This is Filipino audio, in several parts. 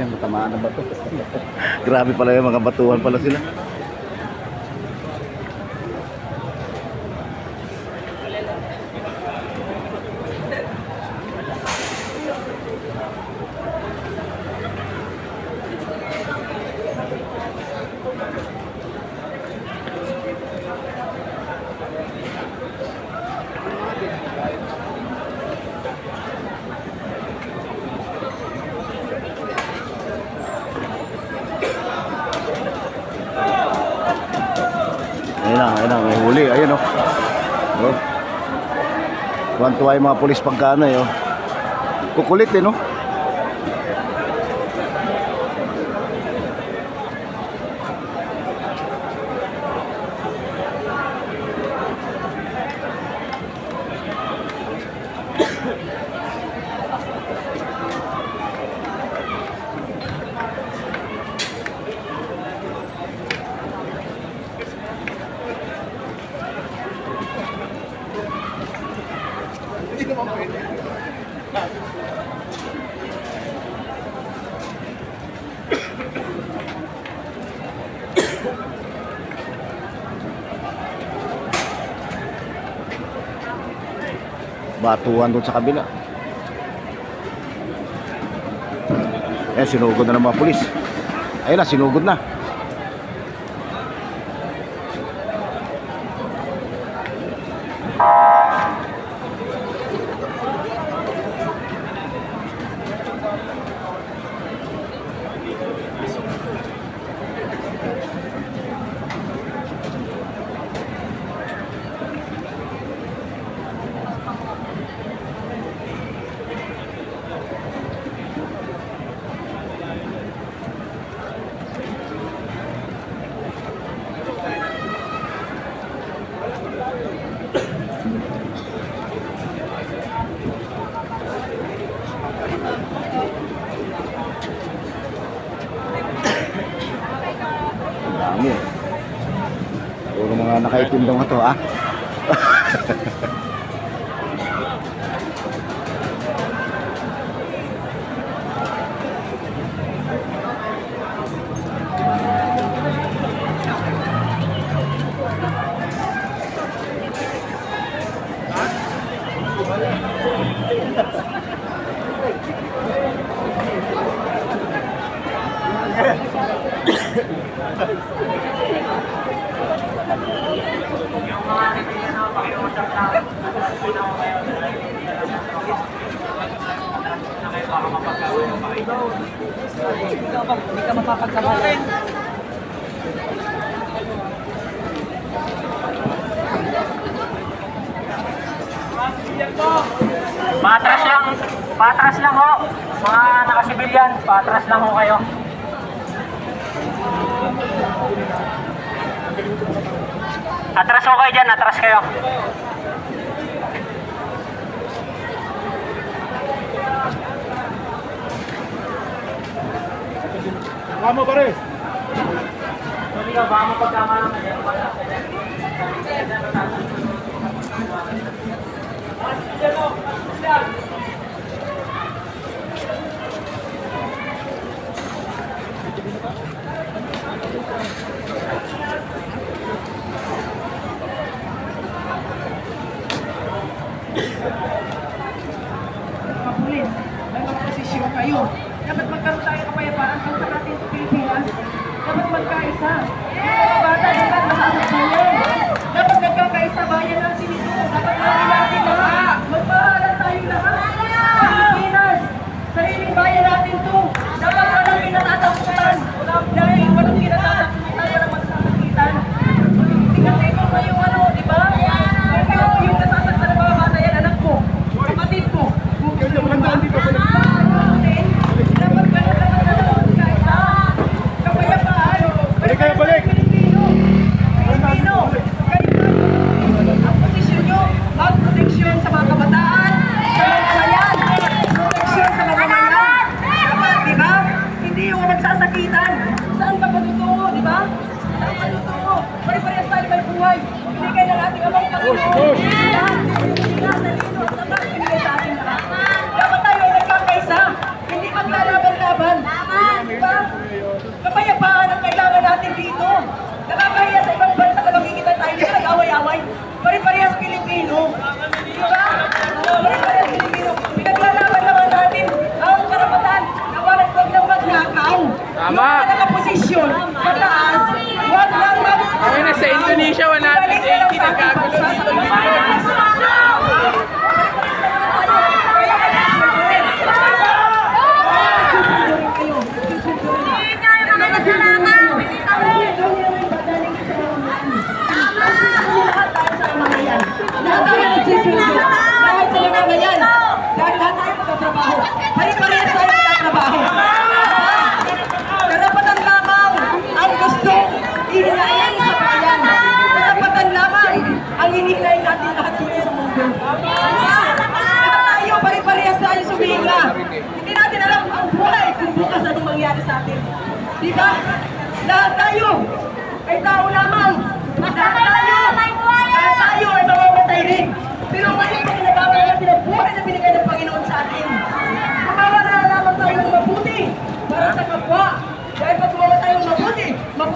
Yan, matamaan na bato. Grabe pala yung mga batuhan pala sila. Ayun na, ayun na, may huli. Ayun oh. Oh. Tuwan-tuwa yung mga pulis pagkano eh oh. Kukulit eh no. Batuhan doon sa kabila. Eh, sinugod na ng mga pulis. Ayun na, sinugod na. Ang dami eh. Puro mga nakaitim daw nga to, ah. Hindi ka mapapagkabala. Patras lang, patras lang ho. Mga nakasibilyan, patras lang ho kayo. Atras ho kayo dyan, atras kayo. Vamos, pare. Mapagkama naman yan. Kapulin, may mga posisyon kayo. Dapat magkaroon tayo kapayapaan kung sa ating Pilipinas. Dapat magkaisa. Mga bata, dapat makasasaya. Dapat nagkakaisa bayan natin ito. Dapat lagi natin lahat. Magpahalan tayo lahat. Pilipinas, sariling bayan natin to. Dapat walang kinatatakutan. Dahil away. Pare-parehas Pilipino. Diba? Pare-parehas Pilipino. Pinaglalaban naman natin ang karapatan na walang wag ng magnakaw. Tama. Yung nakaposisyon, mataas, wag lang mag... Ayun na Indonesia, 180 na gagawin.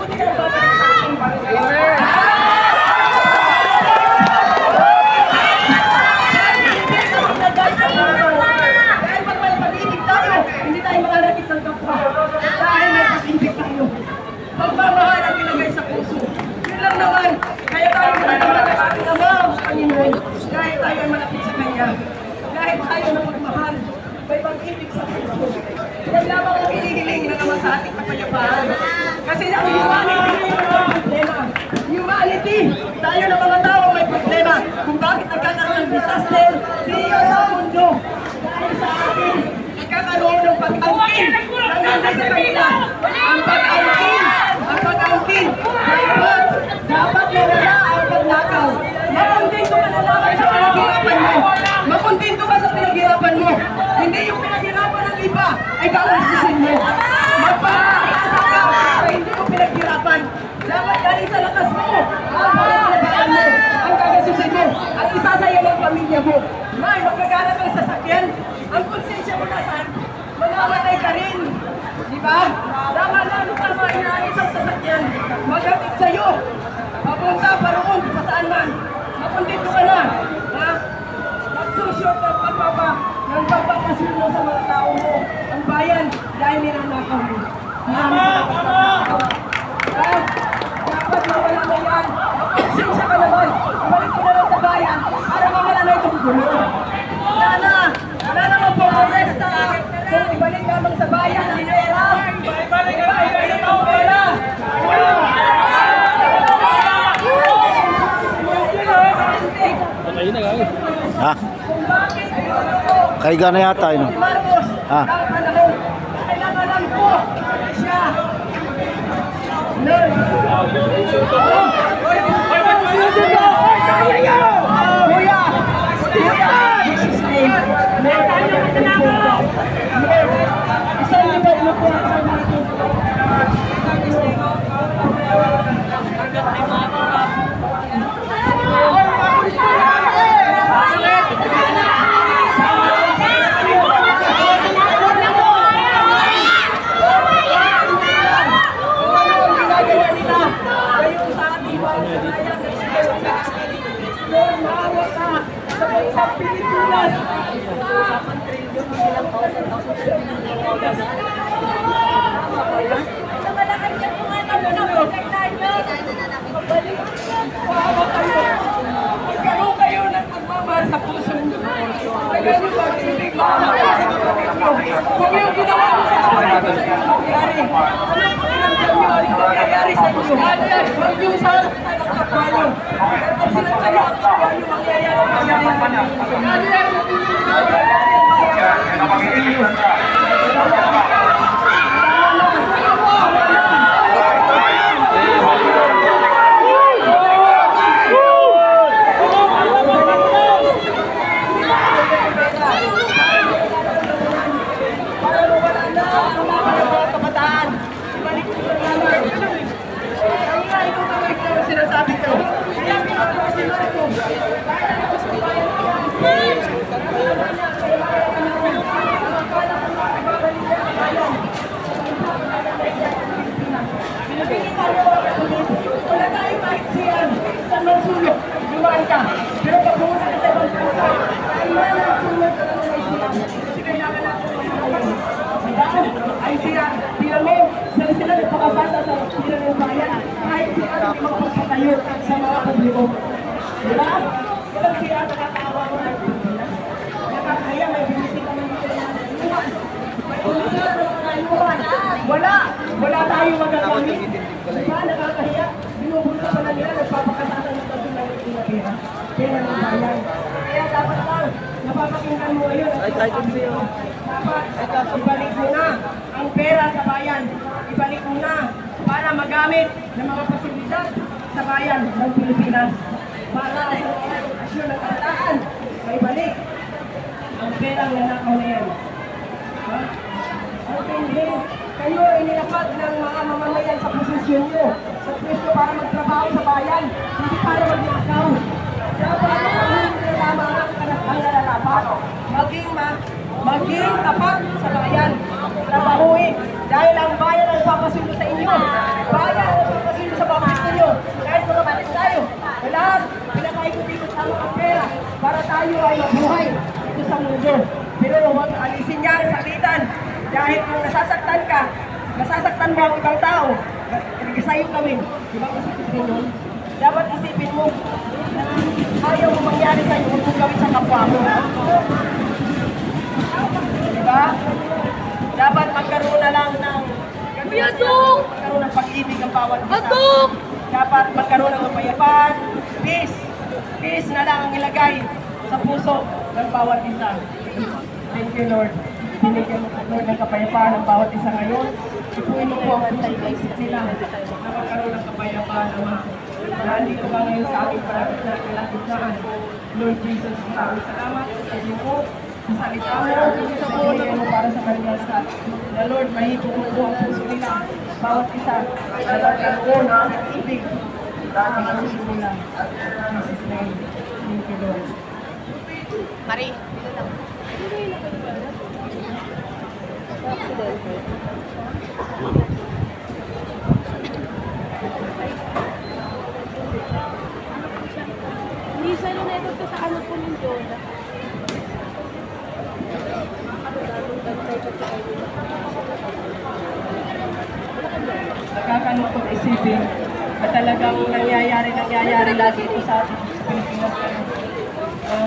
Yeah. Disaster dito sa mundo. Dahil sa atin, nagkakaroon ng pag-angkin na nanday sa kanila. Ang pag-angkin, ang pag-angkin, dapat, dapat nawala ang pagnakaw. Makontento ka na lamang sa pinaghirapan mo. Makontento ka sa pinaghirapan mo. Hindi yung pinaghirapan ng iba ay kausisin mo. Magpapakasa ka sa hindi mo pinaghirapan. Dapat galing sa lakas mo. Ang pinaghirapan mo. Ang kagasusin mo. At isasaya ng pamilya mo. May magkaganap ang sasakyan. Ang konsensya mo nasaan? Mamamatay ka rin. Di ba? Tama na, ano ka ba inaayos ang sasakyan? Maghatid sa'yo. Papunta pa roon, kung saan man. Mapuntito ka na. Ha? Magsusyot ng pagpapa, ng pagpapasulo sa mga tao mo. Ang bayan, dahil nilanakaw mo. Marami ka na Ha? Dapat mawala na yan. Magpapasensya ka naman. Bumalik ka na lang sa bayan para mawala na itong gulo. Wala na. Wala na magpo-protesta. Kung ibalik lamang sa bayan ang pera. Ibalik ang pera. Ha? Kaiga na yata yun. Ang panahon, kailangan lang po siya. Learn. Kuya! Kuya! This is name. Isang libag na po ang mga Kung ano ang ginagawa nila, ngayon sa ating mga kanayan na sigaw sa atin. Lord, maawa ka sa bansang Pilipinas. Maawa kayo. Magkaroon kayo ng pagmamahal sa puso niyo. Kaya nyo pag-ibig maawa sa kapatid nyo. Kung yung ginawa mo sa kapatid nyo, mangyari. Ano ang mangyayari sa inyo? Huwag yung sa ng kapwa nyo. Pag sinasaya ang kapwa nyo, mangyayari ang mangyayari. Para mawala na ang mga kabataan. Ibalik mo na naman. Ang nga ito tuloy ko ang sinasabi ko. Kaya pinagawa si Marco. Kaya gusto ko yung Kahit sila, sila mo, sila sila nagpakabasa sa sila ng bayan. Kahit sila hindi magpapatayo sa mga publiko. Di ba? Walang sila nakakawa mo ng Pilipinas. Nakakaya, may binisita ng inuman. May binisita ng. Wala! Wala tayong magagamit. Di ba? Nakakahiya. Binubulsa pa na nila, nagpapakatasan ng pagkakas ng pera. Pera ng bayan. Kaya dapat lang, napapakinggan mo ngayon. Ay, kahit dapat ibalik mo na ang pera sa bayan. Ibalik mo na para magamit ng mga pasilidad bayan ng Pilipinas. Para sa mga edukasyon ng kabataan, maibalik ang perang nanakaw na yan. Ha? Ang hindi, kayo inilapat ng mga mamamayan sa posisyon nyo, sa pwesto para magtrabaho sa bayan, hindi para magnakaw. Dapat ang tama ang nararapat. Maging, ma, maging tapat sa bayan. Trabahuin. Dahil ang bayan ang papasundo sa inyo. Bayan ang papasundo sa. Kahit tayo. Lahat, pinakaikot-ikot ang mga pera para tayo ay mabuhay dito sa mundo. Pero huwag alisin niya ang sakitan. Dahil kung nasasaktan ka, nasasaktan mo ang ibang tao, nag-isayo kami. Di ba din yun? Dapat isipin mo na ayaw mo mangyari sa'yo kung kung gawin sa kapwa mo. Di ba? Dapat magkaroon na lang ng Kuya Dong! magkaroon ng pag-ibig ang bawat isa. Adok! Dapat magkaroon ng kapayapaan, peace. Peace na lang ang ilagay sa puso ng bawat isa. Thank you, Lord. Binigyan mo, Lord, ng kapayapaan ng bawat isa ngayon. Ipuin mo po ang puso nila na magkaroon ng kapayapaan, Ama. Nandito ka ngayon sa ating palapit na kalagitnaan. Lord Jesus, maraming salamat sa iyo mo, sa salita mo, sa binigay mo para sa kanila sa na Lord, mahigit mo po ang puso nila. Bawat isa, na nagkaroon ng ibig nila. In Jesus' name. Thank you, Lord. Mari. Hindi siya luneto to sa ano po ng Jonah. Nakakalungkot isipin na talagang nangyayari, nangyayari lagi ito sa atin sa Pilipinas. Uh,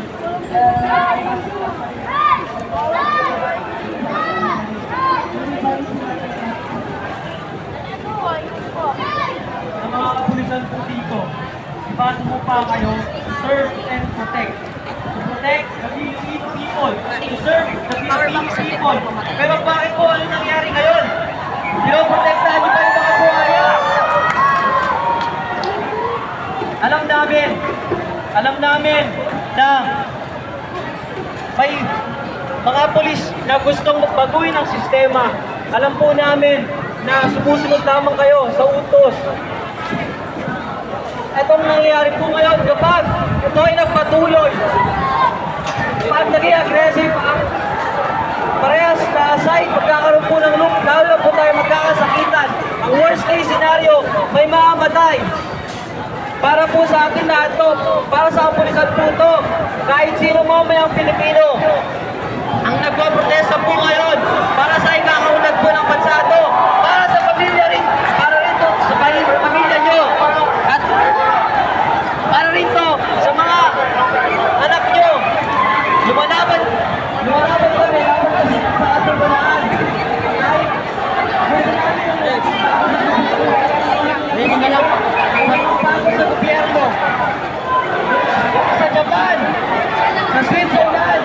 Ang mga kapulisan po dito, ipasok mo pa kayo to serve and protect. To protect the Philippine people. To serve the Philippine people. Pero bakit po ano nangyari ngayon? Pinoprotektahan niyo pa yung. Alam namin, alam namin na may mga polis na gustong baguhin ang sistema. Alam po namin na sumusunod lamang kayo sa utos. Itong nangyayari po ngayon kapag ito ay nagpatuloy, kapag naging aggressive ang parehas na side, magkakaroon po ng loop, lalo po tayo magkakasakitan. Ang worst case scenario, may mamamatay. Para po sa atin lahat to, para sa kapulisan po to, kahit sino mamayang Pilipino, ang nagpo-protesta po ngayon para sa ikakaunad po ng bansa to, para sa pamilya rin, para rin to sa pamilya, pamilya nyo, at para rin to sa mga anak nyo. Lumalaban, lumalaban kami, laban kasi sa ating banaan. Kahit may mga lang, may mga bago sa gobyerno, sa Japan, sa Switzerland,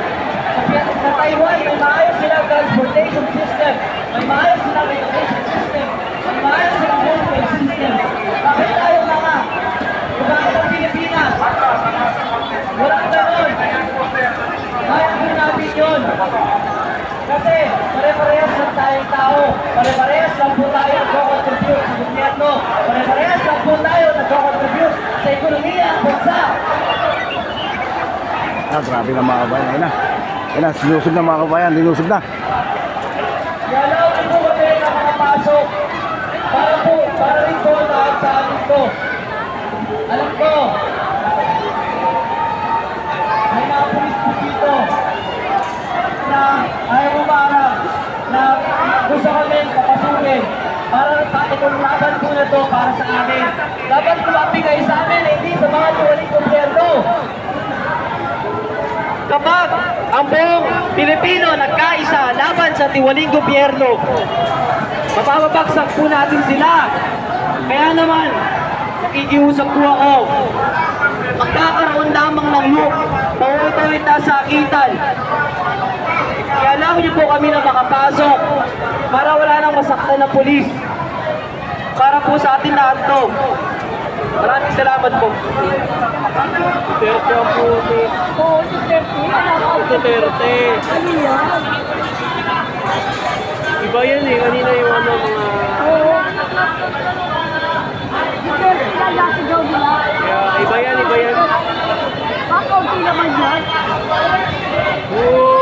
sa, sa Taiwan, may maayos silang transportation system, may maayos silang education system, may maayos silang healthcare system. Bakit tayo mga Bakit ang Pilipinas? Wala ganon. Kaya po natin yun. Kasi pare-parehas lang tayong tao. Pare-parehas lang po tayo nagko-contribute sa gobyerno. Pare-parehas lang po tayo nagko-contribute sa ekonomiya ng bansa. Ah, grabe na mga kabayan. Ayun na. Ayun na, sinusog na mga kabayan. Sinusog na. Yalaw din po kami na makapasok. Para po, para rin po lahat sa atin ko. Alam ko, may mga pulis po dito na ayaw umarang na gusto kami itong laban po na to para sa amin. Dapat kumapi kayo sa amin, hindi sa mga tuwaling gobyerno. Kapag ang buong Pilipino nagkaisa laban sa tiwaling gobyerno, mapapabagsak po natin sila. Kaya naman, nakikiusap po ako, magkakaroon lamang ng loop, paulit-ulit na sakitan. Kaya lang niyo po kami na makapasok para wala nang masaktan ng pulis. Para po sa atin lahat to. Maraming salamat po. Duterte ang puti. Oo, Duterte. Duterte. Ano yan? Iba yan eh. Kanina yung ano mga... Oo. Duterte lang dati daw nila. iba yan, iba yan. Kakaunti naman yan. Oh!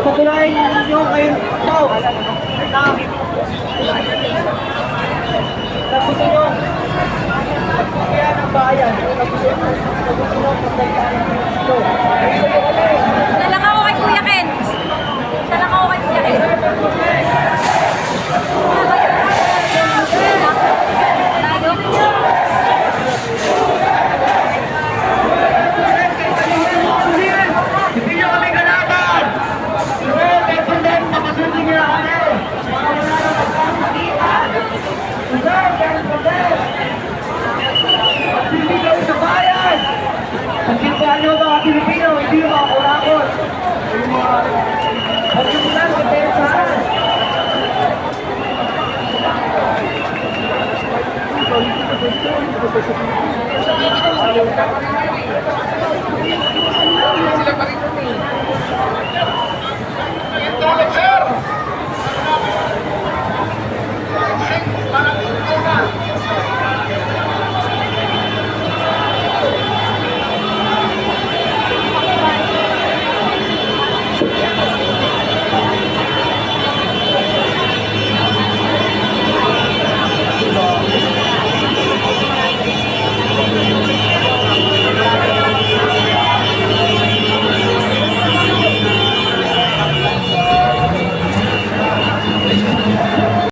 Patunayan niyo kayo ito. Na, na gusto niyo kaya ng bayan. Na gusto niyo, na gusto niyo,